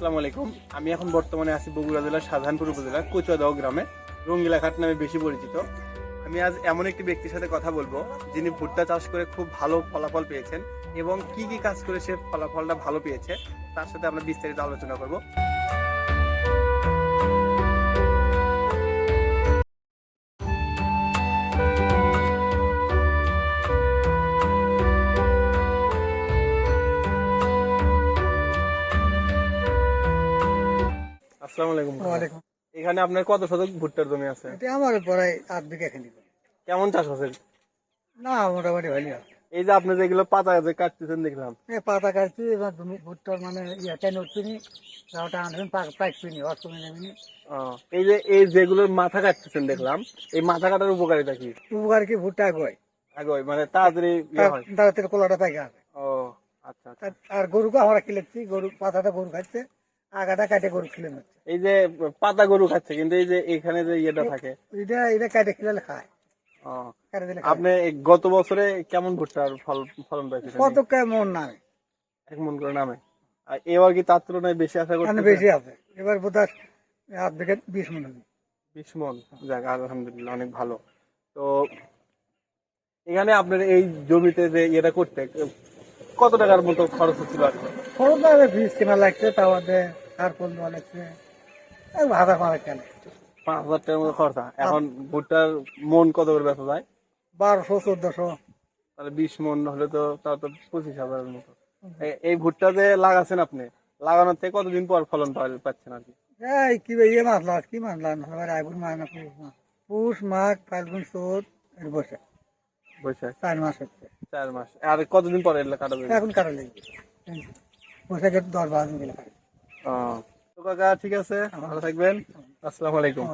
আসসালামু আলাইকুম। আমি এখন বর্তমানে আছি বগুড়া জেলার সাধারণপুর উপজেলার কচুয়াদহ গ্রামে। রঙ্গিলাঘাট নামে বেশি পরিচিত। আমি আজ এমন একটি ব্যক্তির সাথে কথা বলব, যিনি ভুট্টা চাষ করে খুব ভালো ফলাফল পেয়েছেন এবং কি কি কাজ করে সে ফলাফলটা ভালো পেয়েছে, তার সাথে আমরা বিস্তারিত আলোচনা করব। আসসালামু আলাইকুম ওয়ালাইকুম। এখানে আপনার কত শতক ভুট্টার জমি আছে? এটা আমার প্রায় আট বিঘা খানি। কেমন চাষ আছে? না মোটামুটি ভালো এই যে আপনি যেগুলো পাতা যে কাটতেছেন দেখলাম। এই পাতা কাটছি এবার তুমি ভুট্টার মানে ওটা অর্থ নেবেনি। এই যে এই যেগুলোর মাথা কাটতেছেন দেখলাম এই মাথা কাটার উপকারিতা কি? উপকার কি? ভুট্টা আগে মানে তাড়াতাড়ি ইয়ে হয়। কোলাটা পাইকা ও আচ্ছা আচ্ছা। আর- গরুকে আমরা খেলেছি গরু পাতাটা গরু খাচ্ছে আগাটা কাটে গরু খেলে এই যে পাতা গরু খাচ্ছে কিন্তু এই যে এখানে যে ইয়েটা থাকে। এটা এটা কাটে খেলে খায়। আপনি গত বছরে কেমন ভুট্টার ফল ফলন পাইছেন? কত কে মন নামে? এক মন করে নামে। আর এবার কি তার তুলনায় বেশি আশা করছেন বেশি আছে। এবার বোধহয় বিঘা বিশ মন হবে। বিশ মন। যাক আলহামদুলিল্লাহ অনেক ভালো। তো এখানে আপনার এই জমিতে যে ইয়েটা করতে কত টাকার মতো খরচ হচ্ছিল আর কি? খরচ বীজ কেনা লাগছে তাও সার এই ভাড়া কেন? পাঁচ হাজার টাকার মতো খরচা। এখন ভুট্টার মন কত করে বেচা যায়? বারোশো চোদ্দশো। তাহলে বিশ মন হলে তো তো পঁচিশ হাজারের মতো। এই ভুট্টা যে লাগাচ্ছেন আপনি লাগানোর থেকে কতদিন পর ফলন পাচ্ছেন আর কি? এই কি ইয়ে মাছ লাগ কি মাছ লাগ আইগুন মাছ না পুষ মাছ? পুষ মাঘ ফাল্গুন চোদ্দ এর বসে। বৈশাখ চার মাস হচ্ছে। চার মাস। আর কতদিন পরে কাটা এখন কাটা লাগবে। বৈশাখের দশ বারো দিন গেলে কাটা তো কাকা ঠিক আছে ভালো থাকবেন। আসসালামু আলাইকুম।